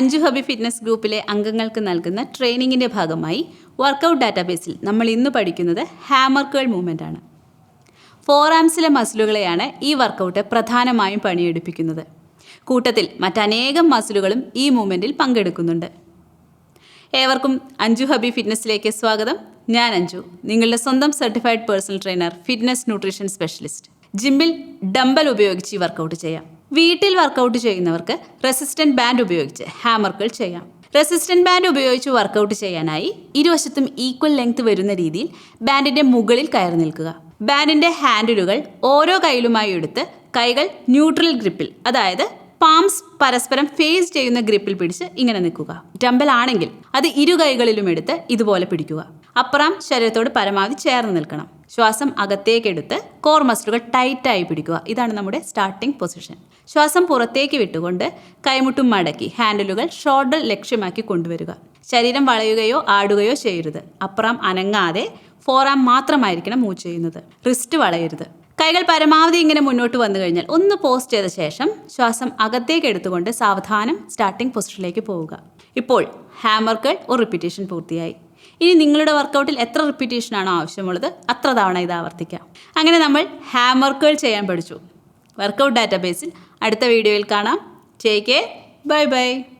അഞ്ചു Hampi fitness ഗ്രൂപ്പിലെ അംഗങ്ങൾക്ക് നൽകുന്ന ട്രെയിനിങ്ങിന്റെ ഭാഗമായി വർക്കൗട്ട് ഡാറ്റാബേസിൽ നമ്മൾ ഇന്ന് പഠിക്കുന്നത് ഹാമർ കേൾ മൂവ്മെന്റ് ആണ്. ഫോർ ആംസിലെ മസിലുകളെയാണ് ഈ വർക്കൗട്ട് പ്രധാനമായും പണിയെടുപ്പിക്കുന്നത്. കൂട്ടത്തിൽ മറ്റനേകം മസിലുകളും ഈ മൂവ്മെന്റിൽ പങ്കെടുക്കുന്നുണ്ട്. ഏവർക്കും അഞ്ജു ഹബി ഫിറ്റ്നസ്സിലേക്ക് സ്വാഗതം. ഞാൻ അഞ്ജു നിങ്ങളുടെ സ്വന്തം certified personal trainer fitness nutrition specialist. ജിമ്മിൽ ഡംബൽ ഉപയോഗിച്ച് ഈ വർക്കൗട്ട് ചെയ്യാം. വീട്ടിൽ വർക്കൗട്ട് ചെയ്യുന്നവർക്ക് റെസിസ്റ്റന്റ് ബാൻഡ് ഉപയോഗിച്ച് ഹാമർകൾ ചെയ്യാം. റെസിസ്റ്റന്റ് ബാൻഡ് ഉപയോഗിച്ച് വർക്കൗട്ട് ചെയ്യാനായി ഇരുവശത്തും ഈക്വൽ ലെങ്ത് വരുന്ന രീതിയിൽ ബാൻഡിന്റെ മുകളിൽ കയറി നിൽക്കുക. ബാൻഡിന്റെ ഹാൻഡിലുകൾ ഓരോ കൈയിലുമായി എടുത്ത് കൈകൾ ന്യൂട്രൽ ഗ്രിപ്പിൽ അതായത് പാംസ് പരസ്പരം ഫേസ് ചെയ്യുന്ന ഗ്രിപ്പിൽ പിടിച്ച് ഇങ്ങനെ നിൽക്കുക. ഡംബൽ ആണെങ്കിൽ അത് ഇരു കൈകളിലും എടുത്ത് ഇതുപോലെ പിടിക്കുക. അപ്പുറം ശരീരത്തോട് പരമാവധി ചേർന്ന് നിൽക്കണം. ശ്വാസം അകത്തേക്കെടുത്ത് കോർ മസിലുകൾ ടൈറ്റായി പിടിക്കുക. ഇതാണ് നമ്മുടെ സ്റ്റാർട്ടിംഗ് പൊസിഷൻ ശ്വാസം പുറത്തേക്ക് വിട്ടുകൊണ്ട് കൈമുട്ടും മടക്കി ഹാൻഡിലുകൾ ഷോൾഡർ ലക്ഷ്യമാക്കി കൊണ്ടുവരിക. ശരീരം വളയുകയോ ആടുകയോ ചെയ്യരുത്. അപ്പുറം അനങ്ങാതെ ഫോറാം മാത്രമായിരിക്കണം മൂവ് ചെയ്യുന്നത്. റിസ്റ്റ് വളയരുത്. കൈകൾ പരമാവധി ഇങ്ങനെ മുന്നോട്ട് വന്നു കഴിഞ്ഞാൽ ഒന്ന് പോസ്റ്റ് ചെയ്ത ശേഷം ശ്വാസം അകത്തേക്ക് എടുത്തുകൊണ്ട് സാവധാനം സ്റ്റാർട്ടിംഗ് പൊസിഷനിലേക്ക് പോവുക. ഇപ്പോൾ ഹാമർകൾ ഒരു റിപ്പീറ്റേഷൻ പൂർത്തിയായി. ഇനി നിങ്ങളുടെ വർക്കൗട്ടിൽ എത്ര റിപ്പീറ്റേഷനാണോ ആവശ്യമുള്ളത് അത്ര തവണ ഇത് ആവർത്തിക്കാം. അങ്ങനെ നമ്മൾ ഹാമർകൾ ചെയ്യാൻ പഠിച്ചു. വർക്കൗട്ട് ഡാറ്റാബേസിൽ അടുത്ത വീഡിയോയിൽ കാണാം. Take care bye bye